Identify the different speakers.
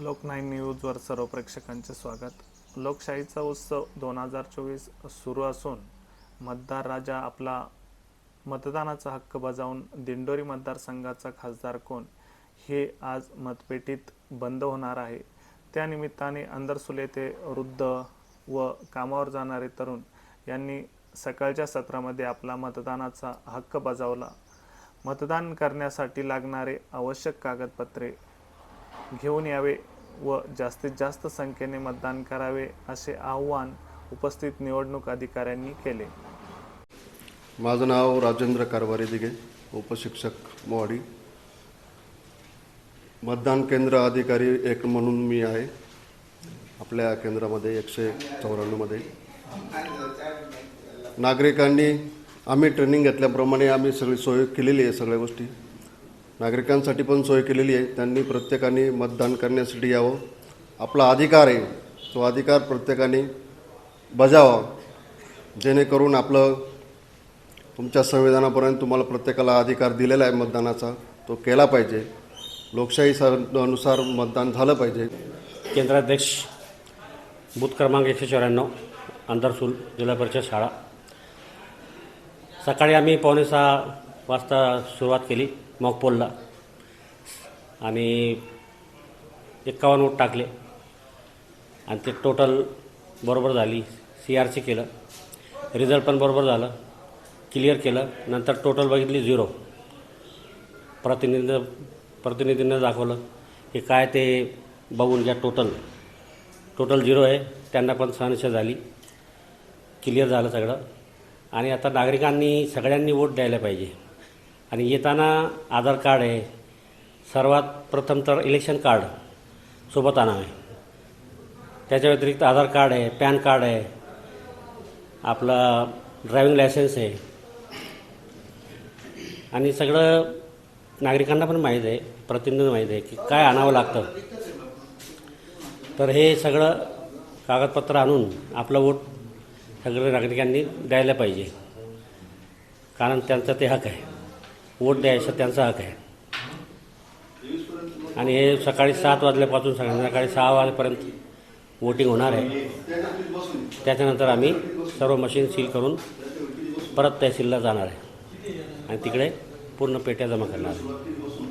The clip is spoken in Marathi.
Speaker 1: लोकनाईन न्यूजवर सर्व प्रेक्षकांचे स्वागत. लोकशाहीचा उत्सव दोन हजार चोवीस सुरू असून मतदार राजा आपला मतदानाचा हक्क बजावून दिंडोरी मतदारसंघाचा खासदार कोण हे आज मतपेटीत बंद होणार आहे. त्यानिमित्ताने अंदरसुल येथे वृद्ध व कामावर जाणारे तरुण यांनी सकाळच्या सत्रामध्ये आपला मतदानाचा हक्क बजावला. मतदान करण्यासाठी लागणारे आवश्यक कागदपत्रे घेऊन यावे व जास्तीत जास्त संख्येने मतदान करावे असे आव्हान उपस्थित निवडणूक अधिकाऱ्यांनी केले.
Speaker 2: माझं नाव राजेंद्र कारवारी दिघे उपशिक्षक मोवाडी मतदान केंद्र अधिकारी एक म्हणून मी आहे. आपल्या केंद्रामध्ये एकशे चौऱ्याण्णवमध्ये. नागरिकांनी आम्ही ट्रेनिंग घेतल्याप्रमाणे आम्ही सगळी सोय केलेली आहे सगळ्या गोष्टी. नागरिकांसाठी पण सोय केलेली आहे. त्यांनी प्रत्येकाने मतदान करण्यासाठी यावं. आपला अधिकार आहे. तो अधिकार प्रत्येकाने बजावा. जेणेकरून आपलं तुमच्या संविधानापर्यंत तुम्हाला प्रत्येकाला अधिकार दिलेला आहे मतदानाचा. तो केला पाहिजे. लोकशाही अनुसार मतदान झालं पाहिजे.
Speaker 3: केंद्राध्यक्ष बूथ क्रमांक एकशे चौऱ्याण्णव अंदरसूल जिल्हा परिषद शाळा. सकाळी आम्ही पावणे सहा वाजता सुरुवात केली. मॉकपोलला आणि एक्कावन्न वोट टाकले. आणि ते टोटल बरोबर झाली. सी आर सी केलं. रिझल्ट पण बरोबर झालं. क्लिअर केलं. नंतर टोटल बघितली झिरो प्रतिनिधी प्रतिनिधींना दाखवलं की काय ते बघून घ्या टोटल टोटल झिरो आहे. त्यांना पण सहनशा झाली. क्लिअर झालं सगळं. आणि आता नागरिकांनी सगळ्यांनी वोट द्यायला पाहिजे. आणि येताना आधार कार्ड आहे. सर्वात प्रथम तर इलेक्शन कार्ड सोबत आणावे त्याच्या व्यतिरिक्त आधार कार्ड आहे पॅन कार्ड आहे. आपला ड्रायव्हिंग लायसन्स आहे. आणि सगळं नागरिकांना पण माहीत आहे प्रतिनिधी माहीत आहे की काय आणावं लागतं. तर हे सगळं कागदपत्र आणून आपलं वोट सगळ्या नागरिकांनी द्यायला पाहिजे. कारण त्यांचा ते हक आहे. वोट द्यायचा त्यांचा हक आहे. आणि हे सकाळी सात वाजल्यापासून संध्याकाळी सहा वाजेपर्यंत वोटिंग होणार आहे. त्याच्यानंतर आम्ही सर्व मशीन सील करून परत तहसीलला जाणार आहे. आणि तिकडे पूर्ण पेट्या जमा करणार आहे.